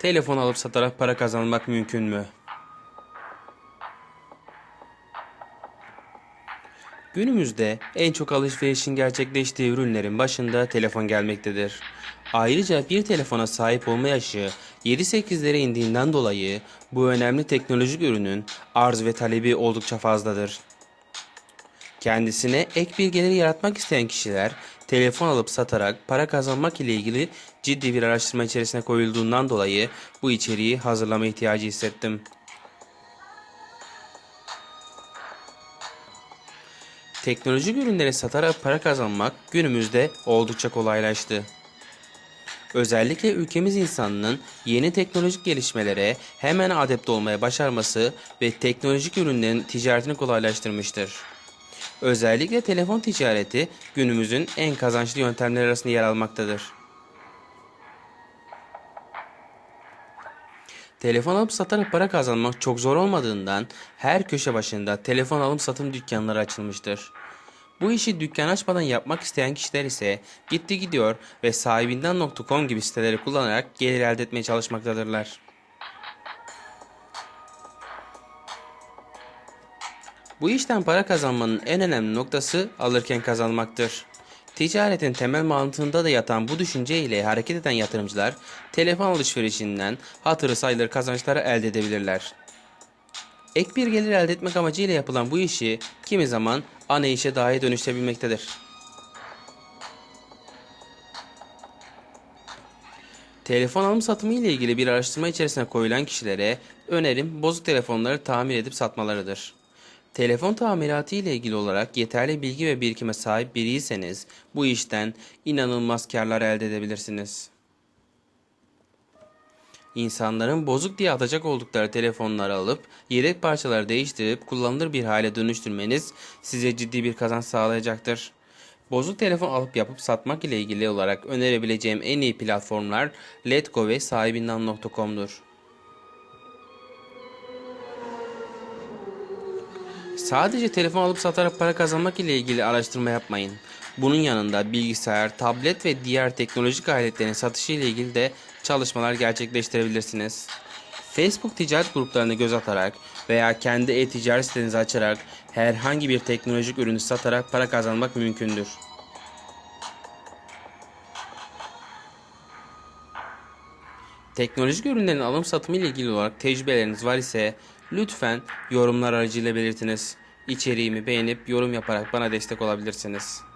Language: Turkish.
Telefon alıp satarak para kazanmak mümkün mü? Günümüzde en çok alışverişin gerçekleştiği ürünlerin başında telefon gelmektedir. Ayrıca bir telefona sahip olma yaşı 7-8'lere indiğinden dolayı bu önemli teknolojik ürünün arz ve talebi oldukça fazladır. Kendisine ek bir gelir yaratmak isteyen kişiler telefon alıp satarak para kazanmak ile ilgili ciddi bir araştırma içerisine koyulduğundan dolayı bu içeriği hazırlama ihtiyacı hissettim. Teknolojik ürünleri satarak para kazanmak günümüzde oldukça kolaylaştı. Özellikle ülkemiz insanının yeni teknolojik gelişmelere hemen adept olmaya başarması ve teknolojik ürünlerin ticaretini kolaylaştırmıştır. Özellikle telefon ticareti günümüzün en kazançlı yöntemleri arasında yer almaktadır. Telefon alıp satarak para kazanmak çok zor olmadığından her köşe başında telefon alım satım dükkanları açılmıştır. Bu işi dükkan açmadan yapmak isteyen kişiler ise gitti gidiyor ve sahibinden.com gibi siteleri kullanarak gelir elde etmeye çalışmaktadırlar. Bu işten para kazanmanın en önemli noktası alırken kazanmaktır. Ticaretin temel mantığında da yatan bu düşünce ile hareket eden yatırımcılar telefon alışverişinden hatırı sayılır kazançlar elde edebilirler. Ek bir gelir elde etmek amacıyla yapılan bu işi kimi zaman ana işe dahi dönüşebilmektedir. Telefon alım satımı ile ilgili bir araştırma içerisine koyulan kişilere önerim bozuk telefonları tamir edip satmalarıdır. Telefon tamiratı ile ilgili olarak yeterli bilgi ve birikime sahip biriyseniz bu işten inanılmaz karlar elde edebilirsiniz. İnsanların bozuk diye atacak oldukları telefonları alıp yedek parçaları değiştirip kullanılır bir hale dönüştürmeniz size ciddi bir kazanç sağlayacaktır. Bozuk telefon alıp yapıp satmak ile ilgili olarak önerebileceğim en iyi platformlar Letgo ve sahibinden.com'dur. Sadece telefon alıp satarak para kazanmak ile ilgili araştırma yapmayın. Bunun yanında bilgisayar, tablet ve diğer teknolojik aletlerin satışı ile ilgili de çalışmalar gerçekleştirebilirsiniz. Facebook ticaret gruplarına göz atarak veya kendi e-ticaret sitenizi açarak herhangi bir teknolojik ürünü satarak para kazanmak mümkündür. Teknolojik ürünlerin alım satımı ile ilgili olarak tecrübeleriniz var ise lütfen yorumlar aracılığıyla belirtiniz. İçeriğimi beğenip yorum yaparak bana destek olabilirsiniz.